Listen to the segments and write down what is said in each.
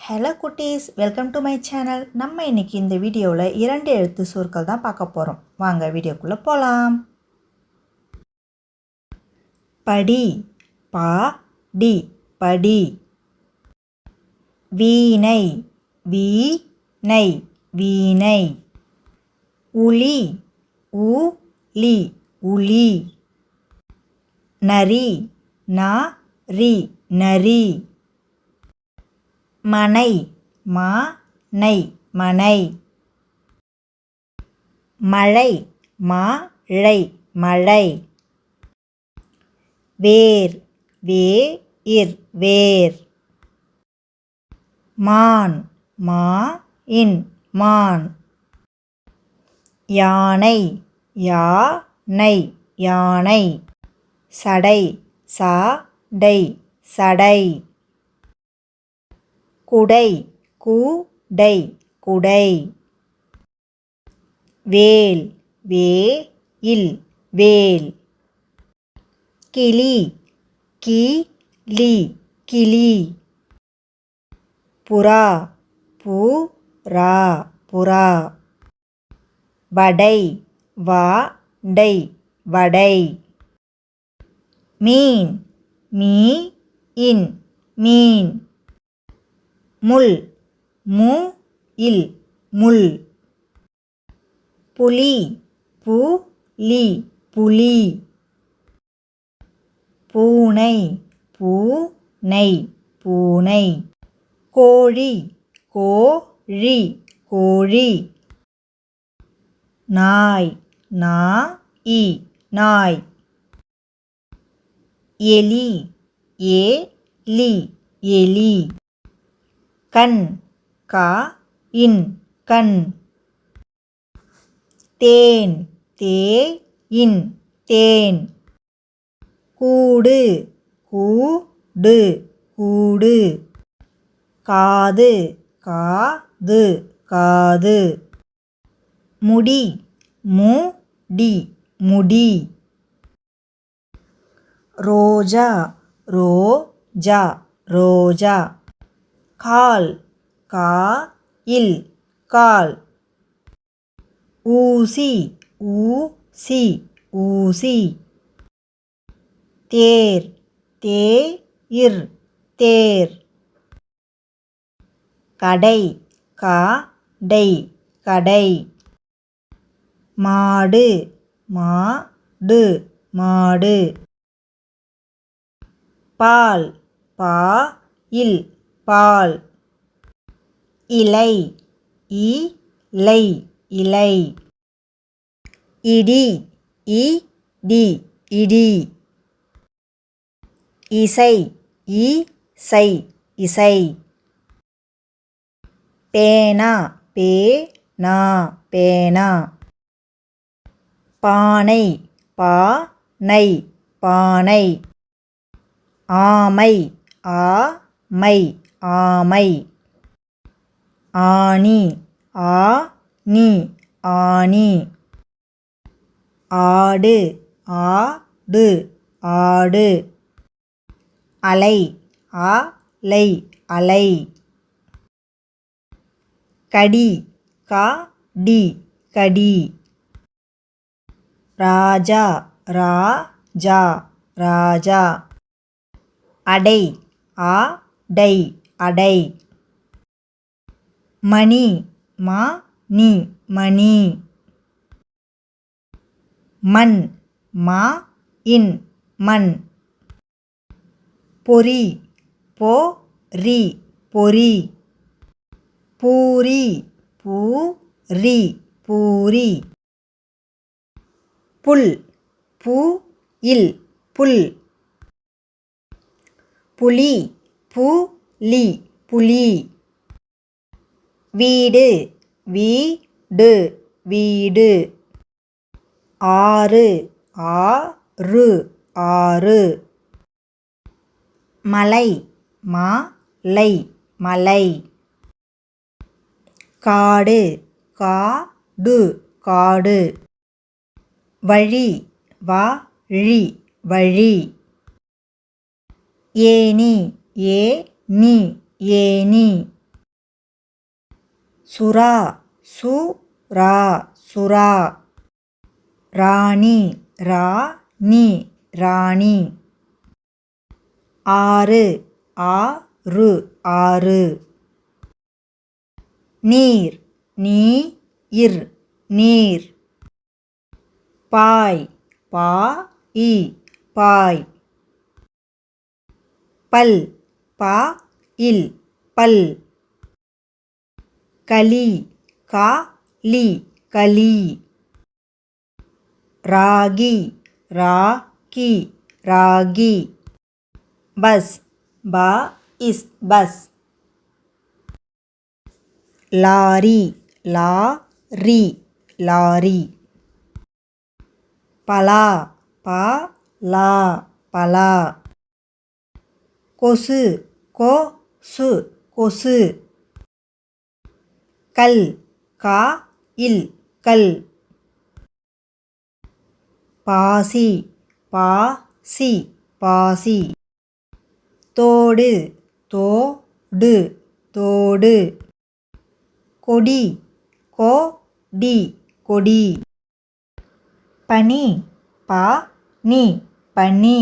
Hello குட்டீஸ் welcome to my channel நம்ம இன்றைக்கி இந்த வீடியோவில் இரண்டு எழுத்து சொற்கள் தான் பார்க்க போகிறோம் வாங்க வீடியோக்குள்ளே போகலாம் படி பா டி படி. வீணை வீ நை வீணை. உளி உ லி உளி. நரி நா ரி நரி. மனை மா நை மனை. மழை மழை மழை. வேர் வே இர் வேர். மான் மா இன் மான். யானை யா நை யானை. சடை சா டை சடை. குடை. குடை. குடை. வேல். வே இல் வேல். கிளி. கி லி கிளி. புறா. பு ரா புறா. வடை. வா டை வடை. மீன். மீ. இன். மீன். முள். மு. இல். முள். புலி. பு. லி. புலி. பூனை. பூ. நை பூனை. கோழி. கோழி. கோழி. நாய். நா. இ நாய். எலி. ஏ. லி. எலி. கண் கா இன் கண். தேன் தே இன் தேன். கூடு கூடு கூடு. காது காது காது. முடி மு டி முடி. ரோஜா ரோஜா ரோஜா. கால் கா இல் கால். ஊசி ஊ சி ஊசி. தேர் தே இர் தேர். கடை கா டை கடை. மாடு மா டு மாடு. பால் பா இல். பால். இலை. இலை. இலை. இடி. இடி இடி. இசை. இசை இசை. பேனா. பேனா. பேனா. பானை பானை பானை. ஆமை. ஆமை ஆமை. ஆணி. ஆ நீ. ஆணி. ஆடு. ஆடு. ஆடு. அலை. அலை அலை. கடி. கா டி. கடி. ராஜா. ராஜா. ராஜா. அடை. ஆடை அடை. மணி மா நீ மணி. மண் மா இன் மண். பொறி போ ரி பொறி. பூரி பூ ரி பூரி. புல் பூ இல் புல். புலி பூ லி புலி. வீடு வீடு வீடு. ஆறு ஆறு ஆறு. மலை மலை மலை. காடு காடு காடு. வழி வழி வழி. ஏனி ஏ நீ ஏனி சுறா சு ரா சுறா. ராணி ரா நீ ராணி. ஆறு ஆ ரு ஆறு. நீர் நீ இர் நீர். பாய் பா இ பாய். பல் பா இல் பல். களி கா லி களி ராகி ரா கி ராகி. பஸ் பா இஸ் பஸ். லாரி லா ரி லாரி. பலா பா லா பலா. கொசு கோ சு கொசு. கல் கா இல் கல். பாசி பா சி பாசி. தோடு தோ டு தோடு. கொடி கோ டி கொடி. பனி பா நீ பனி.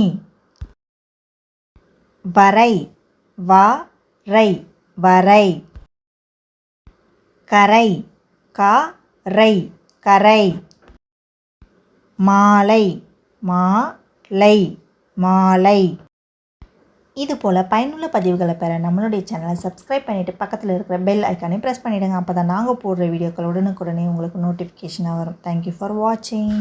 வரை வா ரை வரை. கரை கா ரை கரை. மாலை மா லை மாலை. இது போல் பயனுள்ள பதிவுகளை பெற நம்மளுடைய சேனலை சப்ஸ்கிரைப் பண்ணிவிட்டு பக்கத்தில் இருக்கிற பெல் ஐக்கானை ப்ரெஸ் பண்ணிவிடுங்க அப்போ தான் நாங்கள் போடுற வீடியோக்கள் உடனுக்குடனே உங்களுக்கு நோட்டிஃபிகேஷனாக வரும். தேங்க்யூ ஃபார் வாட்சிங்